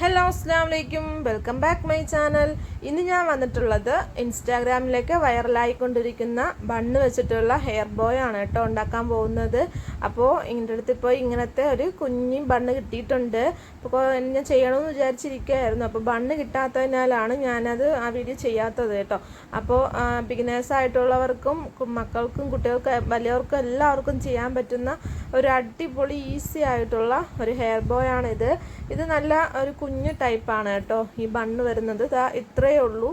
Hello hello അസ്സാം വലൈക്കും welcome back my channel. ഇന്ന് ഞാൻ വന്നിട്ടുള്ളത് ഇൻസ്റ്റാഗ്രാമിലേക്ക് വൈറലായിക്കൊണ്ടിരിക്കുന്ന ബണ്ണ് വെച്ചിട്ടുള്ള ഹെയർ ബോയ് ആണ് കേട്ടോ ഉണ്ടാക്കാൻ പോകുന്നത്. അപ്പോൾ ഇതിന്റെ അടുത്ത് ഇപ്പോൾ ഇങ്ങനത്തെ ഒരു കുഞ്ഞി ബണ്ണ് കിട്ടിയിട്ടുണ്ട്. അപ്പോൾ ഞാൻ ചെയ്യണമെന്ന് വിചാരിച്ചിരിക്കുകയായിരുന്നു. അപ്പോൾ ബണ്ണ് കിട്ടാത്തതിനാലാണ് ഞാനത് ആ വീഡിയോ ചെയ്യാത്തത് കേട്ടോ. അപ്പോൾ ബിഗിനേഴ്സ് ആയിട്ടുള്ളവർക്കും മക്കൾക്കും കുട്ടികൾക്കും വലിയവർക്കും എല്ലാവർക്കും ചെയ്യാൻ പറ്റുന്ന ഒരു അടിപൊളി ഈസി ആയിട്ടുള്ള ഒരു ഹെയർ ബോയ് ആണിത്. ഇത് നല്ല ഒരു കുഞ്ഞു ടൈപ്പാണ് കേട്ടോ. ഈ ബണ്ണ് വരുന്നത്. ദാ ഇത്രയേ ഉള്ളൂ.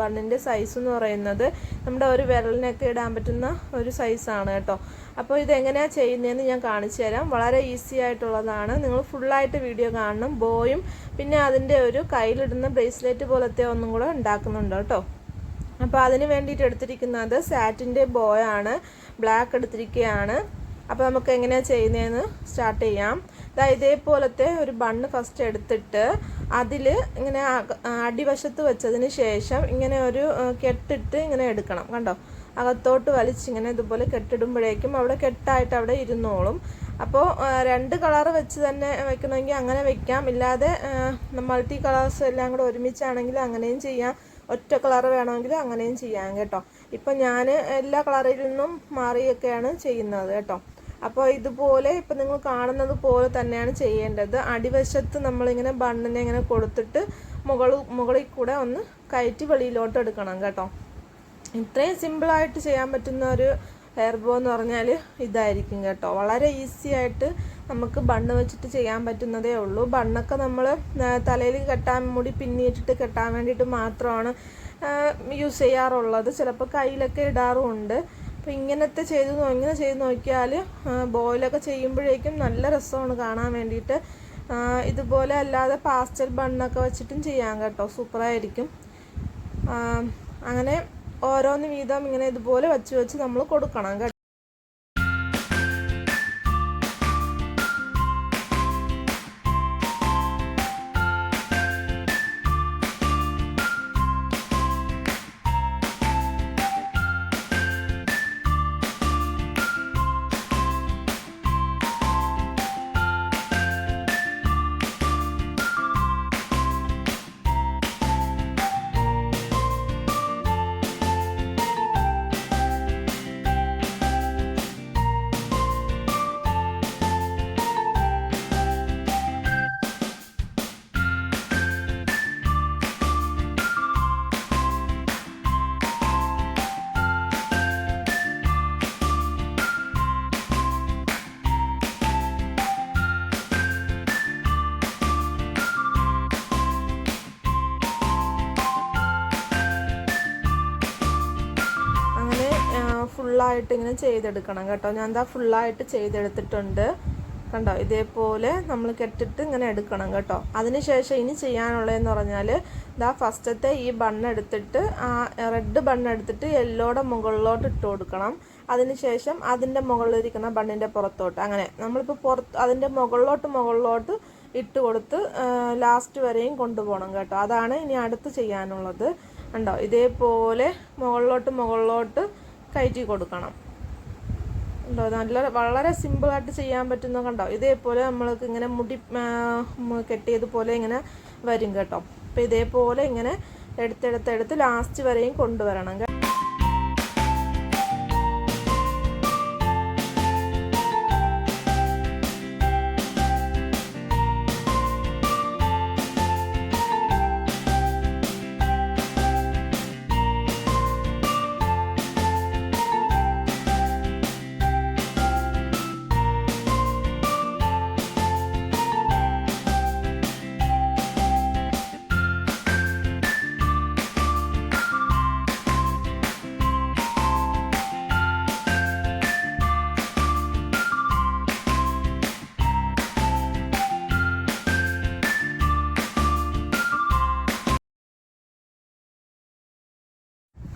ബണ്ണിന്റെ സൈസ് എന്ന് പറയുന്നത്. നമ്മുടെ ഒരു വിരലിനൊക്കെ ഇടാൻ പറ്റുന്ന ഒരു സൈസാണ് കേട്ടോ. അപ്പോൾ ഇതെങ്ങനെയാണ് ചെയ്യുന്നതെന്ന് ഞാൻ കാണിച്ചു തരാം. വളരെ ഈസി ആയിട്ടുള്ളതാണ്. നിങ്ങൾ ഫുള്ളായിട്ട് വീഡിയോ കാണണം. ബോയും പിന്നെ അതിന്റെ ഒരു കയ്യിലിടുന്ന ബ്രേസ്ലെറ്റ് പോലത്തെ ഒന്നും കൂടെ ഉണ്ടാക്കുന്നുണ്ട് കേട്ടോ. അപ്പോൾ അതിന് വേണ്ടിയിട്ട് എടുത്തിരിക്കുന്നത് സാറ്റിന്റെ ബോയാണ് ബ്ലാക്ക് എടുത്തിരിക്കുകയാണ് അപ്പോൾ നമുക്ക് എങ്ങനെയാണ് ചെയ്യുന്നതെന്ന് സ്റ്റാർട്ട് ചെയ്യാം. ദാ ഇതേപോലത്തെ ഒരു ബണ്ണ് ഫസ്റ്റ് എടുത്തിട്ട് അതിൽ ഇങ്ങനെ അടിവശത്ത് വെച്ചതിന് ശേഷം ഇങ്ങനെ ഒരു കെട്ടിട്ട് ഇങ്ങനെ എടുക്കണം. കണ്ടോ? അകത്തോട്ട് വലിച്ചിങ്ങനെ ഇതുപോലെ കെട്ടിടുമ്പോഴേക്കും അവിടെ കെട്ടായിട്ട് അവിടെ ഇരുന്നോളും. അപ്പോൾ രണ്ട് കളർ വെച്ച് തന്നെ വെക്കണമെങ്കിൽ അങ്ങനെ വെക്കാം. ഇല്ലാതെ മൾട്ടി കളേഴ്സ് എല്ലാം കൂടെ ഒരുമിച്ചാണെങ്കിൽ അങ്ങനെയും ചെയ്യാം. ഒറ്റ കളർ വേണമെങ്കിൽ അങ്ങനെയും ചെയ്യാം കേട്ടോ. ഇപ്പം ഞാൻ എല്ലാ കളറിൽ നിന്നും മാറിയൊക്കെയാണ് ചെയ്യുന്നത് കേട്ടോ. അപ്പോൾ ഇതുപോലെ ഇപ്പം നിങ്ങൾ കാണുന്നത് പോലെ തന്നെയാണ് ചെയ്യേണ്ടത്. അടിവശത്ത് നമ്മളിങ്ങനെ ബണ്ണിനെ ഇങ്ങനെ കൊടുത്തിട്ട് മുകൾ മുകളിൽ കൂടെ ഒന്ന് കയറ്റി വെളിയിലോട്ട് എടുക്കണം കേട്ടോ. ഇത്രയും സിമ്പിളായിട്ട് ചെയ്യാൻ പറ്റുന്ന ഒരു ഹെയർ ബോ എന്ന് പറഞ്ഞാൽ ഇതായിരിക്കും കേട്ടോ. വളരെ ഈസി ആയിട്ട് നമുക്ക് ബണ്ണ് വെച്ചിട്ട് ചെയ്യാൻ പറ്റുന്നതേ ഉള്ളൂ. ബണ്ണൊക്കെ നമ്മൾ തലയിൽ കെട്ടാൻ മുടി പിന്നിയിട്ടിട്ട് കെട്ടാൻ വേണ്ടിയിട്ട് മാത്രമാണ് യൂസ് ചെയ്യാറുള്ളത്. ചിലപ്പോൾ കയ്യിലൊക്കെ ഇടാറുമുണ്ട്. അപ്പോൾ ഇങ്ങനത്തെ ചെയ്ത് ഇങ്ങനെ ചെയ്ത് നോക്കിയാൽ ബോയിലൊക്കെ ചെയ്യുമ്പോഴേക്കും നല്ല രസമാണ് കാണാൻ വേണ്ടിയിട്ട്. ഇതുപോലെ അല്ലാതെ പാസ്റ്റൽ ബണ്ണൊക്കെ വെച്ചിട്ടും ചെയ്യാം കേട്ടോ. സൂപ്പറായിരിക്കും അങ്ങനെ ഓരോന്ന് വീതം ഇങ്ങനെ ഇതുപോലെ വെച്ച് വെച്ച് നമ്മൾ കൊടുക്കണം കേട്ടോ. ഫുള്ളായിട്ട് ഇങ്ങനെ ചെയ്തെടുക്കണം കേട്ടോ. ഞാൻ എന്താ ഫുള്ളായിട്ട് ചെയ്തെടുത്തിട്ടുണ്ട്. കണ്ടോ? ഇതേപോലെ നമ്മൾ കെട്ടിട്ട് ഇങ്ങനെ എടുക്കണം കേട്ടോ. അതിനുശേഷം ഇനി ചെയ്യാനുള്ളതെന്ന് പറഞ്ഞാൽ ഇതാ ഫസ്റ്റത്തെ ഈ ബണ്ണെടുത്തിട്ട് ആ റെഡ് ബണ്ണെടുത്തിട്ട് യെല്ലോടെ മുകളിലോട്ട് ഇട്ട് കൊടുക്കണം. അതിനുശേഷം അതിന്റെ മുകളിലിരിക്കുന്ന ബണ്ണിന്റെ പുറത്തോട്ട്. അങ്ങനെ. നമ്മളിപ്പോൾ പുറത്ത് അതിന്റെ മുകളിലോട്ട് മുകളിലോട്ട് ഇട്ട് കൊടുത്ത് ലാസ്റ്റ് വരെയും കൊണ്ടുപോകണം കേട്ടോ. അതാണ് ഇനി അടുത്ത് ചെയ്യാനുള്ളത്. ഉണ്ടോ ഇതേപോലെ മുകളിലോട്ട് മുകളിലോട്ട് കയറ്റി കൊടുക്കണം. ഉണ്ടോ? നല്ല വളരെ സിമ്പിളായിട്ട് ചെയ്യാൻ പറ്റുന്ന കണ്ടോ? ഇതേപോലെ നമ്മൾക്ക് ഇങ്ങനെ മുടി കെട്ടിയതുപോലെ ഇങ്ങനെ വരും കേട്ടോ. അപ്പോൾ ഇതേപോലെ ഇങ്ങനെ എടുത്തെടുത്തെടുത്ത് ലാസ്റ്റ് വരെയും കൊണ്ടുവരണം.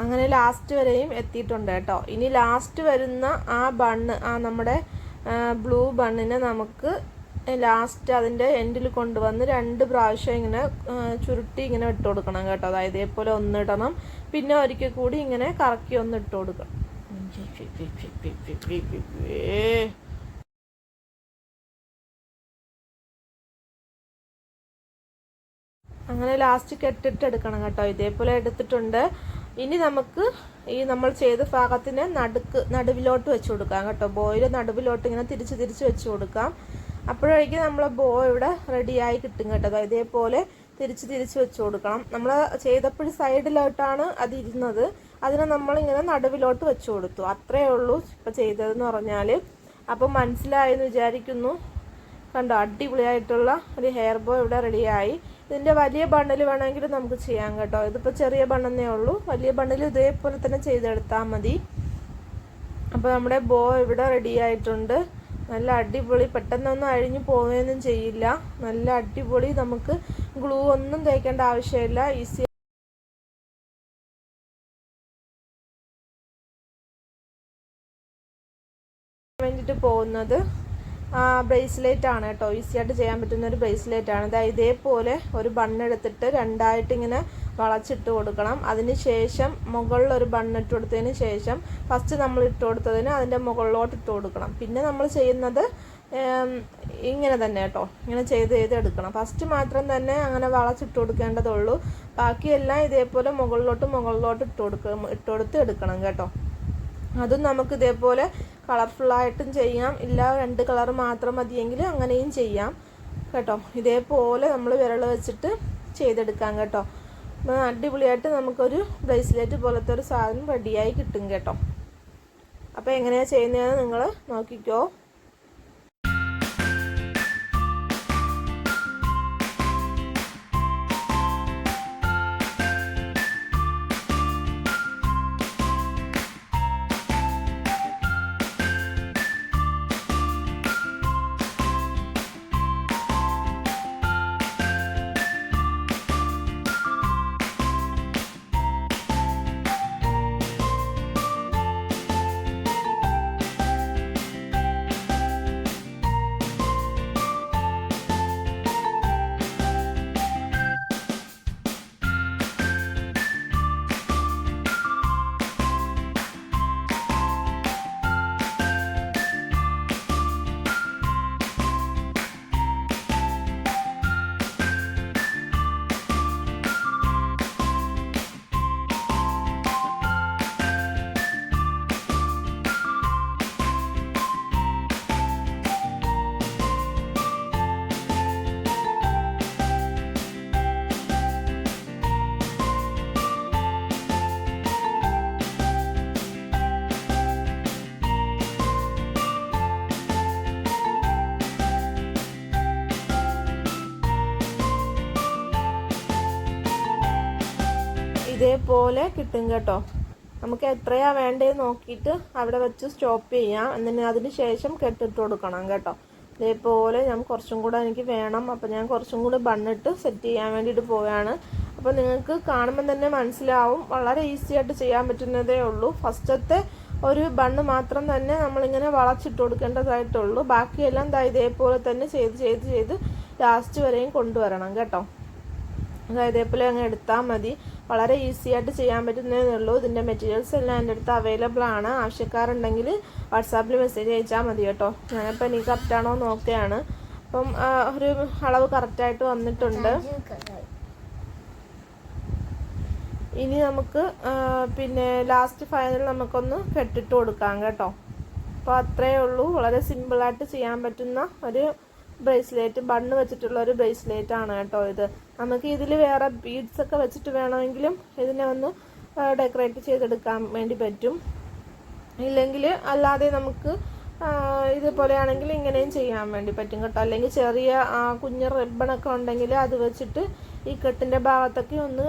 അങ്ങനെ ലാസ്റ്റ് വരെയും എത്തിയിട്ടുണ്ട് കേട്ടോ. ഇനി ലാസ്റ്റ് വരുന്ന ആ ബണ്ണ് ആ നമ്മുടെ ബ്ലൂ ബണ്ണിനെ നമുക്ക് ലാസ്റ്റ് അതിന്റെ എൻഡിൽ കൊണ്ടുവന്ന് രണ്ട് പ്രാവശ്യം ഇങ്ങനെ ചുരുട്ടി ഇങ്ങനെ ഇട്ട് കൊടുക്കണം കേട്ടോ. അതായത് ഇതേപോലെ ഒന്നിടണം പിന്നെ ഒരിക്കൽ കൂടി ഇങ്ങനെ കറക്കി ഒന്ന് ഇട്ട് കൊടുക്കണം. അങ്ങനെ ലാസ്റ്റ് കെട്ടിട്ട് എടുക്കണം കേട്ടോ. ഇതേപോലെ എടുത്തിട്ടുണ്ട്. ഇനി നമുക്ക് ഈ നമ്മൾ ചെയ്ത ഭാഗത്തിന് നടുക്ക് നടുവിലോട്ട് വെച്ച് കൊടുക്കാം കേട്ടോ. ബോയിൽ നടുവിലോട്ട് ഇങ്ങനെ തിരിച്ച് തിരിച്ച് വെച്ച് കൊടുക്കാം. അപ്പോഴേക്കും നമ്മൾ ബോ ഇവിടെ റെഡിയായി കിട്ടും കേട്ടോ. ഇതേപോലെ തിരിച്ച് തിരിച്ച് വെച്ച് കൊടുക്കണം. നമ്മൾ ചെയ്തപ്പോൾ സൈഡിലോട്ടാണ് അത് ഇരുന്നത് അതിനെ നമ്മളിങ്ങനെ നടുവിലോട്ട് വെച്ച് കൊടുത്തു. അത്രയേ ഉള്ളൂ ഇപ്പം ചെയ്തതെന്ന് പറഞ്ഞാൽ അപ്പം മനസ്സിലായെന്ന് വിചാരിക്കുന്നു. കണ്ടോ? അടിപൊളിയായിട്ടുള്ള ഒരു ഹെയർ ബോ ഇവിടെ റെഡിയായി ഇതിന്റെ വലിയ ബണ്ണിൽ വേണമെങ്കിൽ നമുക്ക് ചെയ്യാം കേട്ടോ. ഇതിപ്പോൾ ചെറിയ ബണ്ണെന്നേ ഉള്ളൂ. വലിയ ബണ്ണിൽ ഇതേപോലെ തന്നെ ചെയ്തെടുത്താൽ മതി. അപ്പോൾ നമ്മുടെ ബോ ഇവിടെ റെഡി ആയിട്ടുണ്ട്. നല്ല അടിപൊളി പെട്ടെന്നൊന്നും അഴിഞ്ഞു പോവുകയൊന്നും ചെയ്യില്ല. നല്ല അടിപൊളി നമുക്ക് ഗ്ലൂ ഒന്നും തേക്കേണ്ട ആവശ്യമില്ല. ഈസി വേണ്ടിയിട്ട് പോകുന്നത്. ബ്രേസ്ലെറ്റ് ആണ് കേട്ടോ. ഈസി ആയിട്ട് ചെയ്യാൻ പറ്റുന്ന ഒരു ബ്രേസ്ലെറ്റ് ആണ്. അതായത് ഇതേപോലെ ഒരു ബണ്ണെടുത്തിട്ട് രണ്ടായിട്ട് ഇങ്ങനെ വളച്ചിട്ട് കൊടുക്കണം. അതിന് ശേഷം മുകളിൽ ഒരു ബണ്ണിട്ട് കൊടുത്തതിന് ശേഷം ഫസ്റ്റ് നമ്മൾ ഇട്ട് കൊടുത്തതിന് അതിന്റെ മുകളിലോട്ട് ഇട്ട് കൊടുക്കണം. പിന്നെ നമ്മൾ ചെയ്യുന്നത് ഇങ്ങനെ തന്നെ കേട്ടോ. ഇങ്ങനെ ചെയ്ത് ചെയ്ത് എടുക്കണം. ഫസ്റ്റ് മാത്രം തന്നെ അങ്ങനെ വളച്ചിട്ട് കൊടുക്കേണ്ടതുള്ളൂ. ബാക്കിയെല്ലാം ഇതേപോലെ മുകളിലോട്ട് മുകളിലോട്ട് ഇട്ട് കൊടുക്കുക ഇട്ട് കൊടുത്ത് എടുക്കണം കേട്ടോ. അതും നമുക്ക് ഇതേപോലെ കളർഫുള്ളായിട്ടും ചെയ്യാം. ഇല്ല രണ്ട് കളർ മാത്രം മതിയെങ്കിൽ അങ്ങനെയും ചെയ്യാം. കേട്ടോ? ഇതേപോലെ നമ്മൾ വിരൽ വെച്ചിട്ട് ചെയ്തെടുക്കാം കേട്ടോ. അടിപൊളിയായിട്ട് നമുക്കൊരു ബ്രേസ്ലെറ്റ് പോലത്തെ ഒരു സാധനം റെഡിയായി കിട്ടും കേട്ടോ. അപ്പോൾ എങ്ങനെയാണ് ചെയ്യുന്നതെന്ന് നിങ്ങൾ നോക്കിക്കോ. ഇതേപോലെ കിട്ടും കേട്ടോ. നമുക്ക് എത്രയാ വേണ്ടത് നോക്കിയിട്ട് അവിടെ വെച്ച് സ്റ്റോപ്പ് ചെയ്യാം. എന്നിട്ട് അതിന് ശേഷം കെട്ടിട്ട് കൊടുക്കണം കേട്ടോ. ഇതേപോലെ ഞാൻ കുറച്ചും കൂടെ എനിക്ക് വേണം. അപ്പം ഞാൻ കുറച്ചും കൂടെ ബണ്ണിട്ട് സെറ്റ് ചെയ്യാൻ വേണ്ടിയിട്ട് പോവുകയാണ് അപ്പോൾ നിങ്ങൾക്ക് കാണുമ്പോൾ തന്നെ മനസ്സിലാവും. വളരെ ഈസി ആയിട്ട് ചെയ്യാൻ പറ്റുന്നതേ ഉള്ളൂ. ഫസ്റ്റത്തെ ഒരു ബണ്ണ് മാത്രം തന്നെ നമ്മളിങ്ങനെ വളച്ചിട്ട് കൊടുക്കേണ്ടതായിട്ടുള്ളൂ. ബാക്കിയെല്ലാം ദാ ഇതേപോലെ തന്നെ ചെയ്ത് ചെയ്ത് ചെയ്ത് ലാസ്റ്റ് വരെയും കൊണ്ടുവരണം കേട്ടോ. അതായത് ഇതേപോലെ അങ്ങ് എടുത്താൽ മതി. വളരെ ഈസി ആയിട്ട് ചെയ്യാൻ പറ്റുന്നേ ഉള്ളൂ ഇതിന്റെ മെറ്റീരിയൽസ് എല്ലാം എന്റെ അടുത്ത് അവൈലബിൾ ആണ്. ആവശ്യക്കാരുണ്ടെങ്കിൽ വാട്സാപ്പിൽ മെസ്സേജ് അയച്ചാൽ മതി കേട്ടോ. ഞാനിപ്പോൾ എനിക്ക് കറക്റ്റാണോ നോക്കുകയാണ് അപ്പം ഒരു അളവ് കറക്റ്റായിട്ട് വന്നിട്ടുണ്ട്. ഇനി നമുക്ക് പിന്നെ ലാസ്റ്റ് ഫൈനൽ നമുക്കൊന്ന് കെട്ടിട്ട് കൊടുക്കാം കേട്ടോ. അപ്പോൾ അത്രയേ ഉള്ളൂ. വളരെ സിമ്പിളായിട്ട് ചെയ്യാൻ പറ്റുന്ന ഒരു ബ്രേസ്ലെറ്റ് ബണ്ണ് വെച്ചിട്ടുള്ള ഒരു ബ്രേസ്ലെറ്റ് ആണ് കേട്ടോ ഇത്. നമുക്ക് ഇതിൽ വേറെ ബീഡ്സ് ഒക്കെ വെച്ചിട്ട് വേണമെങ്കിലും ഇതിനെ ഒന്ന് ഡെക്കറേറ്റ് ചെയ്തെടുക്കാൻ വേണ്ടി പറ്റും. ഇല്ലെങ്കിൽ അല്ലാതെ നമുക്ക് ഇതുപോലെയാണെങ്കിൽ ഇങ്ങനെയും ചെയ്യാൻ വേണ്ടി പറ്റും കേട്ടോ. അല്ലെങ്കിൽ ചെറിയ കുഞ്ഞ് റിബണൊക്കെ ഉണ്ടെങ്കിൽ അത് വെച്ചിട്ട് ഈ കെട്ടിന്റെ ഭാഗത്തൊക്കെ ഒന്ന്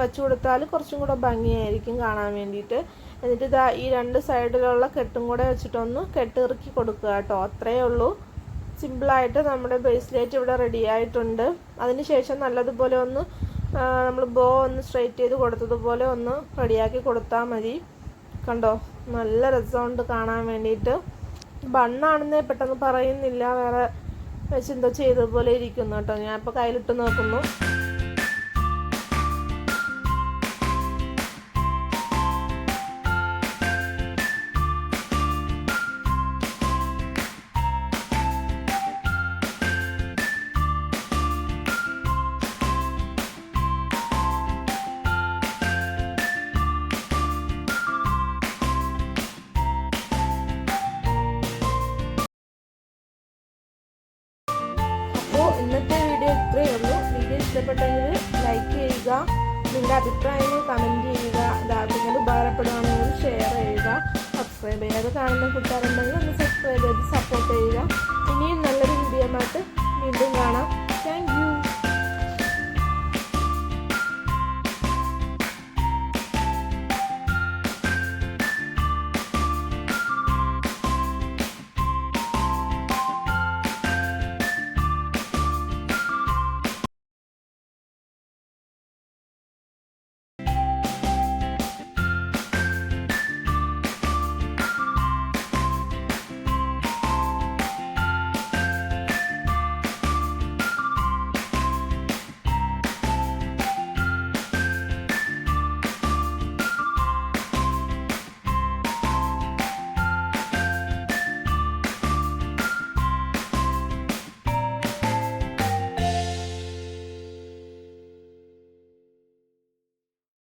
വെച്ചു കൊടുത്താൽ കുറച്ചും കൂടെ ഭംഗിയായിരിക്കും കാണാൻ വേണ്ടിയിട്ട്. എന്നിട്ട് ഇതാ ഈ രണ്ട് സൈഡിലുള്ള കെട്ടും കൂടെ വെച്ചിട്ടൊന്ന് കെട്ടിറക്കി കൊടുക്കുക കേട്ടോ. അത്രയേ ഉള്ളൂ. സിമ്പിളായിട്ട് നമ്മുടെ ബ്രേസ്ലെറ്റ് ഇവിടെ റെഡി ആയിട്ടുണ്ട്. അതിനുശേഷം നല്ലതുപോലെ ഒന്ന് നമ്മൾ ബോ ഒന്ന് സ്ട്രൈറ്റ് ചെയ്ത് കൊടുത്തതുപോലെ ഒന്ന് റെഡിയാക്കി കൊടുത്താൽ മതി. കണ്ടോ? നല്ല രസമുണ്ട് കാണാൻ വേണ്ടിയിട്ട്. ബണ്ണാണെന്നേ പെട്ടെന്ന് പറയുന്നില്ല. വേറെ വെച്ചെന്തോ ചെയ്തതുപോലെ ഇരിക്കുന്നു കേട്ടോ. ഞാൻ ഇപ്പോൾ കയ്യിലിട്ട് നോക്കുന്നു. ഇഷ്ടപ്പെട്ടെങ്കിൽ ലൈക്ക് ചെയ്യുക. നിങ്ങളുടെ അഭിപ്രായങ്ങൾ കമന്റ് ചെയ്യുക. ഇത് നിങ്ങൾ ഉപകാരപ്പെടുകയാണെങ്കിൽ ഷെയർ ചെയ്യുക. സബ്സ്ക്രൈബ് ചെയ്യാതെ കാണുന്ന കൂട്ടുകാരുണ്ടെങ്കിൽ ഒന്ന് സബ്സ്ക്രൈബ് ചെയ്ത് സപ്പോർട്ട് ചെയ്യുക. ഇനിയും നല്ലൊരു വീഡിയോ ആയിട്ട് വീണ്ടും കാണാം. Thank you